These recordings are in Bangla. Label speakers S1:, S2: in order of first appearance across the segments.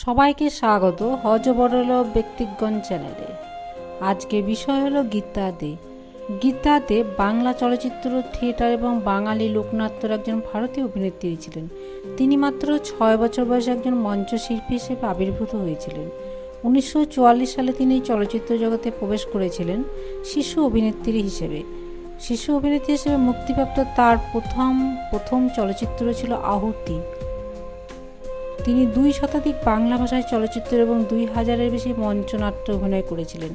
S1: সবাইকে স্বাগত হজ বড়ল ব্যক্তিগণ চ্যানেলে। আজকে বিষয় হলো গীতা দে গীতা দে বাংলা চলচ্চিত্র, থিয়েটার এবং বাঙালি লোকনাট্যের একজন ভারতীয় অভিনেত্রী ছিলেন। তিনি মাত্র ছয় বছর বয়সে একজন মঞ্চশিল্পী হিসেবে আবির্ভূত হয়েছিলেন। উনিশশো চুয়াল্লিশ সালে তিনি চলচ্চিত্র জগতে প্রবেশ করেছিলেন শিশু অভিনেত্রী হিসেবে। শিশু অভিনেত্রী হিসেবে মুক্তিপ্রাপ্ত তার প্রথম প্রথম চলচ্চিত্র ছিল আহুতি। তিনি দুই শতাধিক বাংলা ভাষায় চলচ্চিত্র এবং দুই হাজারের বেশি মঞ্চনাট্য অভিনয় করেছিলেন।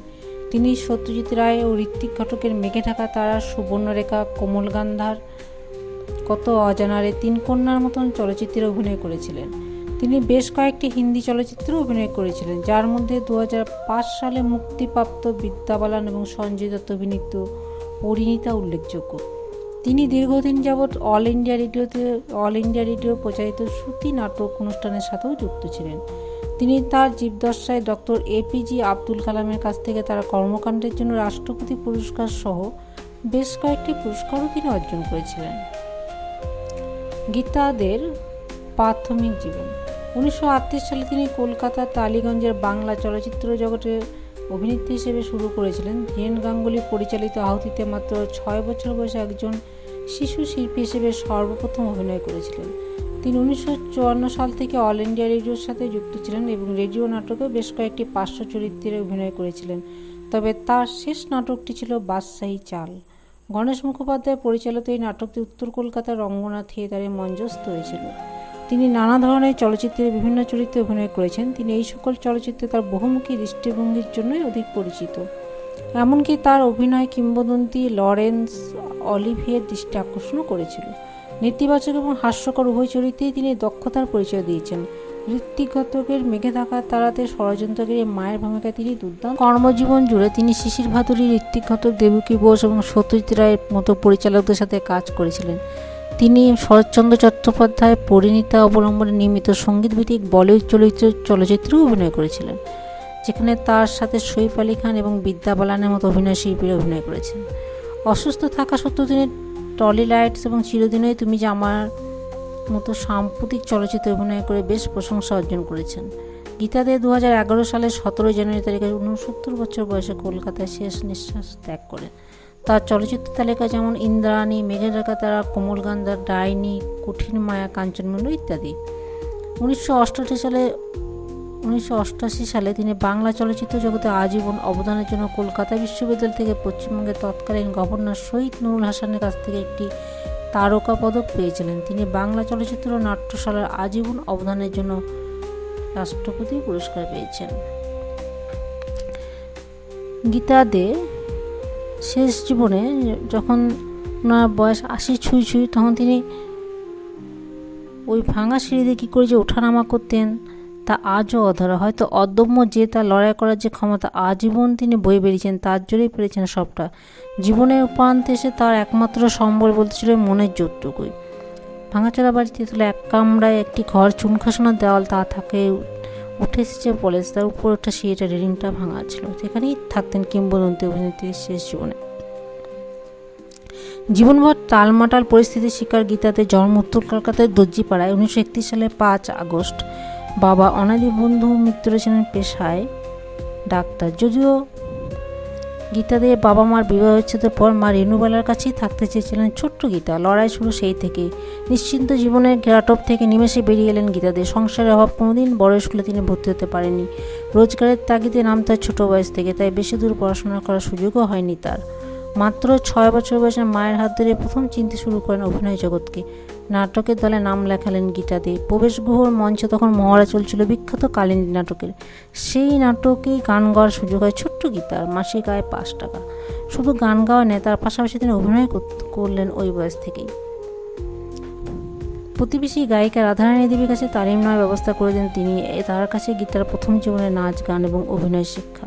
S1: তিনি সত্যজিৎ রায় ও ঋত্বিক ঘটকের মেঘে ঢাকা তারা, সুবর্ণরেখা, কোমল গান্ধার, কত অজানারে তিন কন্যার মতন চলচ্চিত্রে অভিনয় করেছিলেন। তিনি বেশ কয়েকটি হিন্দি চলচ্চিত্রে অভিনয় করেছিলেন, যার মধ্যে দু হাজার পাঁচ সালে মুক্তিপ্রাপ্ত বিদ্যাবালান এবং সঞ্জয় দত্ত অভিনীত পরিণীতা উল্লেখযোগ্য। তিনি দীর্ঘদিন যাবৎ অল ইন্ডিয়া রেডিওতে, অল ইন্ডিয়া রেডিও প্রচারিত শ্রুতি নাটক অনুষ্ঠানের সাথেও যুক্ত ছিলেন। তিনি তার জীবদশায় ডক্টর এপিজি আব্দুল কালামের কাছ থেকে তার কর্মকাণ্ডের জন্য রাষ্ট্রপতি পুরস্কার সহ বেশ কয়েকটি পুরস্কারও তিনি অর্জন করেছিলেন। গীতাদের প্রাথমিক জীবন। উনিশশো আটত্রিশ সালে তিনি কলকাতার টালিগঞ্জের বাংলা চলচ্চিত্র জগতে অভিনেত্রী হিসেবে শুরু করেছিলেন। ধীরেন গাঙ্গুলি পরিচালিত আহুতিতে মাত্র ছয় বছর বয়সে একজন শিশু শিল্পী হিসেবে সর্বপ্রথম অভিনয় করেছিলেন। তিনি উনিশশো চুয়ান্ন সাল থেকে অল ইন্ডিয়া রেডিওর সাথে যুক্ত ছিলেন এবং রেডিও নাটকেও বেশ কয়েকটি পার্শ্ব চরিত্রে অভিনয় করেছিলেন। তবে তার শেষ নাটকটি ছিল বাদশাহী চাল। গণেশ মুখোপাধ্যায় পরিচালিত এই নাটকটি উত্তর কলকাতার রঙ্গনাথ থিয়েটারে মঞ্চস্থ হয়েছিল। তিনি নানা ধরনের চলচ্চিত্রে বিভিন্ন চরিত্রে অভিনয় করেছেন। তিনি এই সকল চলচ্চিত্রে তার বহুমুখী দৃষ্টিভঙ্গির জন্যই অধিক পরিচিত। এমনকি তার অভিনয় কিংবদন্তি লরেন্স অলিভিয়ের দৃষ্টি আকর্ষণও করেছিল। নেতিবাচক এবং হাস্যকর উভয় চরিত্রেই তিনি দক্ষতার পরিচয় দিয়েছেন। ঋত্বিক ঘটকের মেঘে থাকা তারাতে ষড়যন্ত্রকারী মায়ের ভূমিকায় তিনি দুর্দান্ত। কর্মজীবন জুড়ে তিনি শিশির ভাদুরী ঋত্বিক ঘটক দেবকী বোস এবং সত্যজিৎ রায়ের মতো পরিচালকদের সাথে কাজ করেছিলেন। তিনি শরৎচন্দ্র চট্টোপাধ্যায়, পরিণীতা অবলম্বনে নির্মিত সঙ্গীতভিত্তিক বলিউড চলচ্চিত্র চলচ্চিত্রেও অভিনয় করেছিলেন, যেখানে তার সাথে সৈফ আলী খান এবং বিদ্যা বালানের মতো অভিনয় শিল্পীরা অভিনয় করেছেন। অসুস্থ থাকা সত্ত্বেও তিনি টলি লাইটস এবং চিরদিনই তুমি যে আমার মতো সাম্প্রতিক চলচ্চিত্রে অভিনয় করে বেশ প্রশংসা অর্জন করেছেন। গীতাদে দু এগারো সালের সতেরোই জানুয়ারি তারিখে উনসত্তর বছর বয়সে কলকাতায় শেষ নিঃশ্বাস ত্যাগ করেন। তার চলচ্চিত্র তালিকা যেমন ইন্দ্রাণী মেঘের রেখা তারা কোমল গান্ধার, ডাইনি, কঠিন মায়া কাঞ্চনমন্ডল ইত্যাদি। উনিশশো অষ্টাশি সালে, উনিশশো অষ্টাশি সালে তিনি বাংলা চলচ্চিত্র জগতে আজীবন অবদানের জন্য কলকাতা বিশ্ববিদ্যালয় থেকে পশ্চিমবঙ্গের তৎকালীন গভর্নর শহীদ নুরুল হাসানের কাছ থেকে একটি তারকা পদক পেয়েছিলেন। তিনি বাংলা চলচ্চিত্র নাট্যশালার আজীবন অবদানের জন্য রাষ্ট্রপতি পুরস্কার পেয়েছেন। গীতা দে শেষ জীবনে যখন ওনার বয়স আশি ছুঁই ছুঁই, তখন তিনি ওই ভাঙা সিঁড়ি দিয়ে কী করে যে ওঠানামা করতেন, তা আজও অধরা। হয়তো অদম্য যে তার লড়াই করার যে ক্ষমতা আজীবন তিনি বয়ে বেরিয়েছেন তার জোরেই পেরেছেন সবটা। জীবনের উপান্তে এসে তার একমাত্র সম্বল বলতে ছিল মনের জোরটুকুই ভাঙাচোরা বাড়িতে তুলে এক কামড়ায় একটি ঘর চুনখাসানোর দেওয়াল তা থাকে উঠে এসেছে বলে তার উপর একটা সিঁড়িটা রেলিংটা ভাঙা ছিল সেখানেই থাকতেন কিংবদন্তি অভিনেত্রীর শেষ জীবনে। জীবনভর তালমাটাল পরিস্থিতির শিকার গীতাতে জন্ম, উত্তর কলকাতার দর্জিপাড়ায় উনিশশো একত্রিশ সালে পাঁচ আগস্ট বাবা অনাদি বন্ধু মিত্র ছিলেন পেশায় ডাক্তার। যদিও গীতাদের বাবা মার বিবাহ বিচ্ছেদের পর মা রেণুবালার কাছেই থাকতে চেয়েছিলেন ছোট্ট গীতা। লড়াই শুরু সেই থেকে। নিশ্চিন্ত জীবনের ঘেরাটপ থেকে নিমেষে বেরিয়ে এলেন গীতাদের সংসারের অভাব কোনোদিন বড় স্কুলে তিনি ভর্তি হতে পারেননি। রোজগারের তাগিদে নামতে হয় ছোটো বয়স থেকে, তাই বেশি দূর পড়াশোনা করার সুযোগও হয়নি তার। মাত্র ছয় বছর বয়সে মায়ের হাত ধরে প্রথম চিনতে শুরু করেন অভিনয় জগৎকে। নাটকের দলে নাম লেখালেন গীতাদে। প্রবেশ গুহর মঞ্চে তখন মহড়া চলছিল বিখ্যাত কালিন্দী নাটকের। সেই নাটকেই গান গাওয়ার সুযোগ হয় ছোট্ট গীতার, মাসিক আয় পাঁচ টাকা। শুধু গান গাওয়া নেই, তার পাশাপাশি তিনি অভিনয় করলেন ওই বয়স থেকেই। প্রতিবেশী গায়িকা রাধারানী দেবীর কাছে তালিম নেওয়ার ব্যবস্থা করে দেন তিনি। তার কাছে গীতার প্রথম জীবনে নাচ, গান এবং অভিনয় শিক্ষা।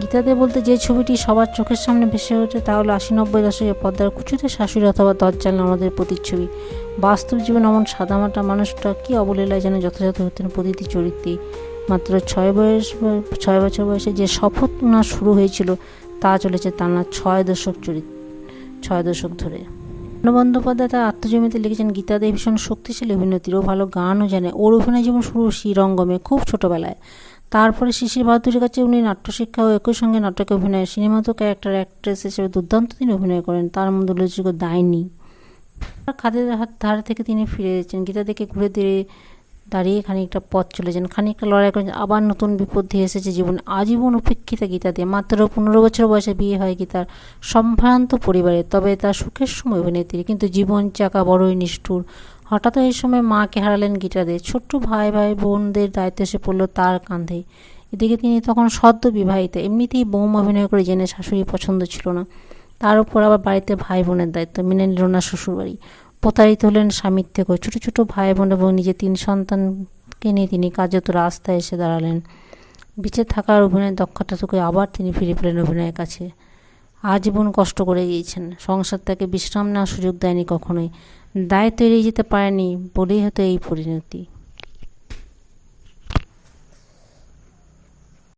S1: গীতাতে বলতে যে ছবিটি সবার চোখের সামনে ভেসে ওঠে তা হলো আশি নব্বই দশকে পদ্মার কুচুতে শাশুড়ি অথবা দজ্জাল আমাদের প্রতিচ্ছবি। বাস্তব জীবন এমন সাদামাটা মানুষটা কি অবলীলায় যেন যথাযথ হতেন প্রতিটি চরিত্রে। মাত্র ছয় বয়স ছয় বছর বয়সে যে শপথ না শুরু হয়েছিল, তা চলেছে তার টানা ছয় দশক চরিত্র ছয় দশক ধরে। বন্দ্যোপাধ্যায় তার আত্মজমিতে লিখেছেন গীতা দেব ভীষণ শক্তিশালী অভিনেত্রী ও ভালো গানও জানে। ওর অভিনয় জীবন শুরু শ্রীরঙ্গমে, খুব ছোটবেলায়। তারপরে শিশির বাহাদুরের কাছে উনি নাট্যশিক্ষা ও একই সঙ্গে নাটকে অভিনয় সিনেমাতেও ক্যারেক্টার অ্যাক্ট্রেস হিসেবে দুর্দান্ত তিনি অভিনয় করেন, তার মধ্যে উল্লেখযোগ্য দায়নি খাদের হাত, ধারে থেকে তিনি ফিরে এসেছেন, গীতা দেখে ঘুরে দিয়ে দাঁড়িয়ে খানিকটা পথ চলেছেন খানিকটা লড়াই করেন, আবার নতুন বিপদ দিয়ে এসেছে জীবন আজীবন উপেক্ষিতা গীতা দিয়ে। মাত্র পনেরো বছর বয়সে বিয়ে হয় গীতার সম্ভ্রান্ত পরিবারে, তবে তার সুখের সময় অভিনেত্রী, কিন্তু জীবন চাকা বড়ই নিষ্ঠুর। হঠাৎ এই সময় মাকে হারালেন গীতাদের ছোট্ট ভাই ভাই বোনদের দায়িত্ব এসে পড়ল তার কাঁধে। এদিকে তিনি তখন সদ্য বিবাহিত, এমনিতেই বৌমা অভিনয় করে জেনে শাশুড়ি পছন্দ ছিল না। তার উপর আবার বাড়িতে ভাই বোনের দায়িত্ব, মেনে নিল না শ্বশুরবাড়ি। প্রতারিত হলেন স্বামীর থেকেও ছোটো ছোটো ভাই বোন এবং নিজের তিন সন্তানকে নিয়ে তিনি কার্যত রাস্তায় এসে দাঁড়ালেন। বেঁচে থাকার অভিনয়ের দক্ষতা থেকে আবার তিনি ফিরে পেলেন অভিনয়ের কাছে। আজীবন কষ্ট করে গিয়েছেন। সংসার তাকে বিশ্রাম নেওয়ার সুযোগ দেয়নি কখনোই। দায়িত্ব এড়িয়ে যেতে পারেনি বলেই হয়তো এই পরিণতি।